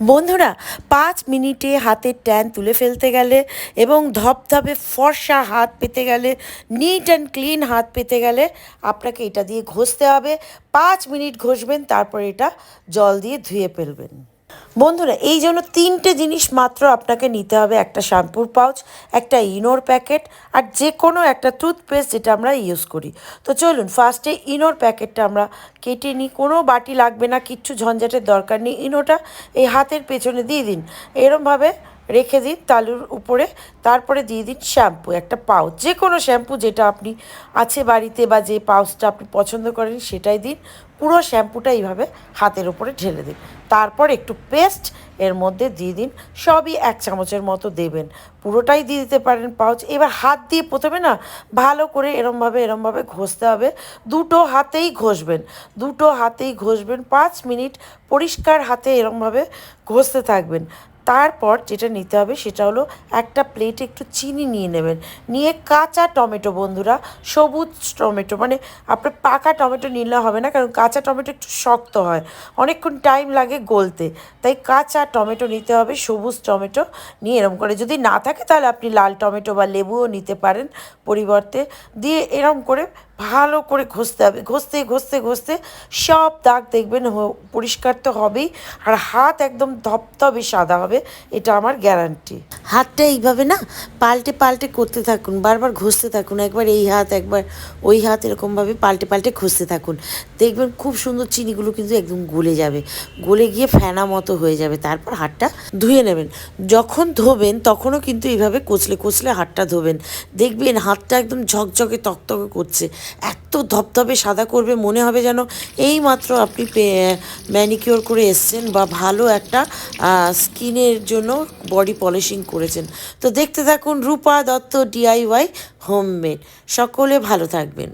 বন্ধুরা, পাঁচ মিনিটে হাতের ট্যান তুলে ফেলতে গেলে এবং ধপধপে ফর্সা হাত পেতে গেলে নিট অ্যান্ড ক্লিন হাত পেতে গেলে আপনাকে এটা দিয়ে ঘষতে হবে। পাঁচ মিনিট ঘষবেন, তারপর এটা জল দিয়ে ধুয়ে ফেলবেন। বন্ধুরা, এই জন্য তিনটে জিনিস মাত্র আপনাকে নিতে হবে। একটা শ্যাম্পুর পাউচ, একটা ইনোর প্যাকেট আর যে কোনো একটা টুথপেস্ট যেটা আমরা ইউজ করি। তো চলুন, ফার্স্টে ইনোর প্যাকেটটা আমরা কেটে নিই। কোনো বাটি লাগবে না, কিচ্ছু ঝঞ্ঝাটের দরকার নেই। ইনোটা এই হাতের পেছনে দিয়ে দিন। এরমভাবে রেখে দিন তালুর উপরে, তারপরে দিয়ে দিন শ্যাম্পু, একটা পাউচ যে কোনো শ্যাম্পু যেটা আপনি আছে বাড়িতে বা যে পাউচটা আপনি পছন্দ করেন সেটাই দিন, পুরো শ্যাম্পুটা এইভাবে হাতের উপরে ঢেলে দিন। তারপর একটু পেস্ট এর মধ্যে দিয়ে দিন, সবই এক চামচের মতো দেবেন, পুরোটাই দিয়ে দিতে পারেন পাউচ। এবার হাত দিয়ে প্রথমে না ভালো করে এরমভাবে এরমভাবে ঘষতে হবে, দুটো হাতেই ঘষবেন, দুটো হাতেই ঘষবেন, পাঁচ মিনিট পরিষ্কার হাতে এরমভাবে ঘষতে থাকবেন। তারপর যেটা নিতে হবে সেটা হলো একটা প্লেটে একটু চিনি নিয়ে নেবেন। নিয়ে কাঁচা টমেটো বন্ধুরা, সবুজ টমেটো মানে আপনার পাকা টমেটো নিলে হবে না, কারণ কাঁচা টমেটো একটু শক্ত হয়, অনেকক্ষণ টাইম লাগে গলতে। তাই কাঁচা টমেটো নিতে হবে, সবুজ টমেটো নিয়ে এরম করে। যদি না থাকে তাহলে আপনি লাল টমেটো বা লেবুও নিতে পারেন পরিবর্তে। দিয়ে এরম করে ভালো করে ঘষতে হবে। ঘষতে ঘষতে ঘষতে সব দাগ দেখবেন পরিষ্কার তো হবেই। আর হাত একদম ধপধপে সাদা হবে, এটা আমার গ্যারান্টি। হাতটা এইভাবে না পাল্টে পাল্টে করতে থাকুন, বারবার ঘষতে থাকুন, একবার এই হাত, একবার ওই হাত এরকমভাবে পাল্টে পাল্টে ঘষতে থাকুন। দেখবেন খুব সুন্দর চিনিগুলো কিন্তু একদম গলে যাবে, গলে গিয়ে ফেনা মতো হয়ে যাবে, তারপর হাতটা ধুয়ে নেবেন। যখন ধোবেন তখনও কিন্তু এইভাবে কচলে কচলে হাতটা ধোবেন। দেখবেন হাতটা একদম ঝকঝকে, তকতকে করছে। এত ধপধপে সাদা করবে, মনে হবে যেন এই মাত্র আপনি ম্যানিকিওর করে এসছেন বা ভালো একটা স্কিনের জন্য বডি পলিশিং করেছেন। তো দেখতে থাকুন রূপা দত্ত ডিআইওয়াই হোমমেড সকলে ভালো থাকবেন।